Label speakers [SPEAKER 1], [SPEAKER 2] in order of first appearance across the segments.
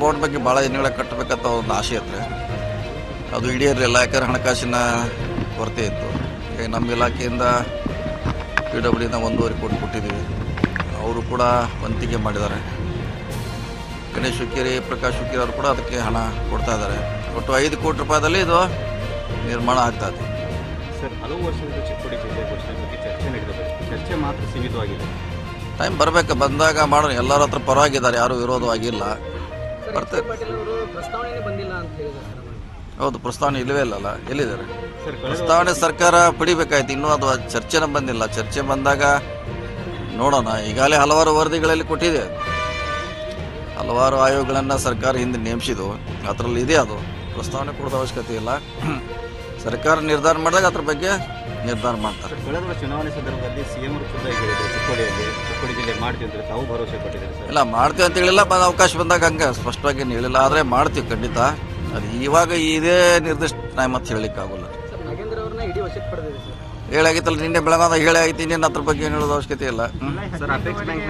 [SPEAKER 1] Bond ಬಗ್ಗೆ ಭಾಳ ದಿನಗಳ ಕಟ್ಟಬೇಕಂತ ಒಂದು ಆಸೆ ಇತ್ತು ಅದು ಈಡೇರಲಿಲ್ಲ ಯಾಕಂದ್ರೆ ಹಣಕಾಸಿನ ಕೊರತೆ ಇತ್ತು. ಈಗ ನಮ್ಮ ಇಲಾಖೆಯಿಂದ ಪಿ ಡಬ್ಲ್ಯೂನ ಒಂದೂವರೆ ಕೋಟಿ ಕೊಟ್ಟಿದ್ದೀವಿ. ಅವರು ಕೂಡ ವಂತಿಗೆ ಮಾಡಿದ್ದಾರೆ. ಗಣೇಶ್ ಹುಕ್ಕೇರಿ ಪ್ರಕಾಶ್ ಹುಕ್ಕೇರಿ ಅವರು ಕೂಡ ಅದಕ್ಕೆ ಹಣ ಕೊಡ್ತಾ ಇದ್ದಾರೆ. ಒಟ್ಟು ಐದು ಕೋಟಿ ರೂಪಾಯಿದಲ್ಲಿ ಇದು ನಿರ್ಮಾಣ ಆಗ್ತಾ ಇದೆ.
[SPEAKER 2] ಸರ್ ಹಲವು ವರ್ಷದಿಂದ ಚಿಕ್ಕೋಡಿ ಜಿಲ್ಲೆ ಘೋಷಣೆ ಬಗ್ಗೆ ಚರ್ಚೆ ನಡೆದಿದೆ. ಚರ್ಚೆ ಮಾತ್ರ ಸೀಮಿತವಾಗಿದೆ.
[SPEAKER 1] ಟೈಮ್ ಬರಬೇಕು. ಬಂದಾಗ ಮಾಡೋಣ. ಎಲ್ಲರ ಹತ್ರ ಪರವಾಗಿದ್ದಾರೆ. ಯಾರೂ ವಿರೋಧವಾಗಿಲ್ಲ. ಬರ್ತದೆ
[SPEAKER 3] ಅವರು ಪ್ರಸ್ತಾವನೆ ಬಂದಿಲ್ಲ ಅಂತ ಹೇಳಿದ್ದಾರೆ
[SPEAKER 1] ಹೌದು ಪ್ರಸ್ತಾವನೆ ಇಲ್ಲವೇ ಇಲ್ಲಲ್ಲ ಎಲ್ಲಿದ್ದಾರೆ? ಪ್ರಸ್ತಾವನೆ ಸರ್ಕಾರ ಪಡಿಬೇಕಾಯ್ತು ಇನ್ನೂ ಅದು ಚರ್ಚೆನ ಬಂದಿಲ್ಲ. ಚರ್ಚೆ ಬಂದಾಗ ನೋಡೋಣ ಈಗಾಗಲೇ ಹಲವಾರು ವರದಿಗಳಲ್ಲಿ ಕೊಟ್ಟಿದೆ. ಹಲವಾರು ಆಯೋಗಗಳನ್ನು ಸರ್ಕಾರ ಹಿಂದೆ ನೇಮಿಸಿದ್ದು ಅದರಲ್ಲಿ ಇದೆ ಅದು. ಪ್ರಸ್ತಾವನೆ ಕೊಡೋದು ಅವಶ್ಯಕತೆ ಇಲ್ಲ. ಸರ್ಕಾರ ನಿರ್ಧಾರ ಮಾಡಿದಾಗ ಅದ್ರ ಬಗ್ಗೆ ನಿರ್ಧಾರ ಮಾಡ್ತಾರೆ.
[SPEAKER 2] ಚುನಾವಣೆ ಸಂದರ್ಭದಲ್ಲಿ ಸಿಎಂ ಅವರು ಖುದ್ದಾಗಿ ಹೇಳಿದ್ರು ಚಿಕ್ಕೋಡಿಯಲ್ಲಿ ಮಾಡ್ತೀವಿ ಅಂತ ತಾವು ಭರವಸೆ ಕೊಟ್ಟಿದ್ದಾರೆ ಸರ್?
[SPEAKER 1] ಇಲ್ಲ ಮಾಡ್ತೀವಿ ಅಂತ ಹೇಳಿಲ್ಲ ಅವಕಾಶ ಬಂದಾಗ ಹಂಗೆ ಸ್ಪಷ್ಟವಾಗಿ ಏನು ಹೇಳಿಲ್ಲ. ಆದರೆ ಮಾಡ್ತೀವಿ ಖಂಡಿತ. ಅದು ಇವಾಗ ಇದೇ ನಿರ್ದಿಷ್ಟ ಟೈಮ್ ಅಂತ ಹೇಳಲಿಕ್ಕಾಗಲ್ಲ.
[SPEAKER 3] ಸರ್ ನಾಗೇಂದ್ರ ಅವ್ರನ್ನ ಇಡೀ ವಶಕ್ಕೆ ಪಡೆದಿದೆ ಸರ್.
[SPEAKER 1] ಹೇಳಾಗಿತ್ತಲ್ಲ ನಿನ್ನೆ ಬೆಳಗಾದ ಹೇಳಾಗಿತ್ತು ಇನ್ನೇನು ಅದ್ರ ಬಗ್ಗೆ ಏನು ಹೇಳೋದು ಅವಶ್ಯಕತೆ ಇಲ್ಲ.
[SPEAKER 2] ಸರ್ ಅಪೆಕ್ಸ್ ಬ್ಯಾಂಕ್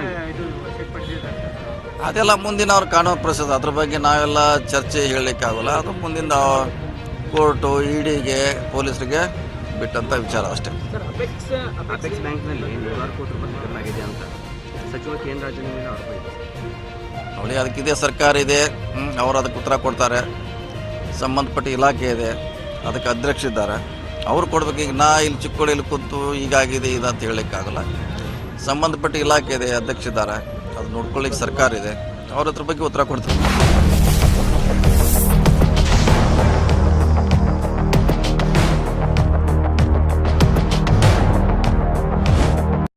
[SPEAKER 1] ಅದೆಲ್ಲ ಮುಂದಿನ ಅವ್ರ ಕಾನೂನು ಪ್ರಸಾದ. ಅದ್ರ ಬಗ್ಗೆ ನಾವೆಲ್ಲ ಚರ್ಚೆ ಹೇಳಲಿಕ್ಕಾಗಲ್ಲ. ಅದು ಮುಂದಿನ ಕೋರ್ಟು ಇಡಿಗೆ ಪೊಲೀಸರಿಗೆ ಬಿಟ್ಟಂತ ವಿಚಾರ ಅಷ್ಟೇ.
[SPEAKER 2] ಸಚಿವ ಕೆ ಎನ್ ರಾಜನ ಮೇಲೆ ಇದೆ
[SPEAKER 1] ಅದಕ್ಕಿದೆ ಸರ್ಕಾರ ಇದೆ. ಅವರು ಅದಕ್ಕೆ ಉತ್ತರ ಕೊಡ್ತಾರೆ. ಸಂಬಂಧಪಟ್ಟ ಇಲಾಖೆ ಇದೆ. ಅದಕ್ಕೆ ಅಧ್ಯಕ್ಷ ಇದ್ದಾರೆ. ಅವ್ರು ಕೊಡ್ಬೇಕು. ಈಗ ನಾ ಇಲ್ಲಿ ಚಿಕ್ಕೋಡಿಯಲ್ಲಿ ಕೂತು ಹೀಗಾಗಿದೆ, ಇದು ಅಂತ ಹೇಳಲಿಕ್ಕಾಗಲ್ಲ. ಸಂಬಂಧಪಟ್ಟ ಇಲಾಖೆ ಇದೆ, ಅಧ್ಯಕ್ಷ ಇದ್ದಾರೆ. ಅದು ನೋಡ್ಕೊಳ್ಳಿಕ್ಕೆ ಸರ್ಕಾರ ಇದೆ. ಅವ್ರ ಹತ್ರ ಬಗ್ಗೆ ಉತ್ತರ ಕೊಡ್ತಾರೆ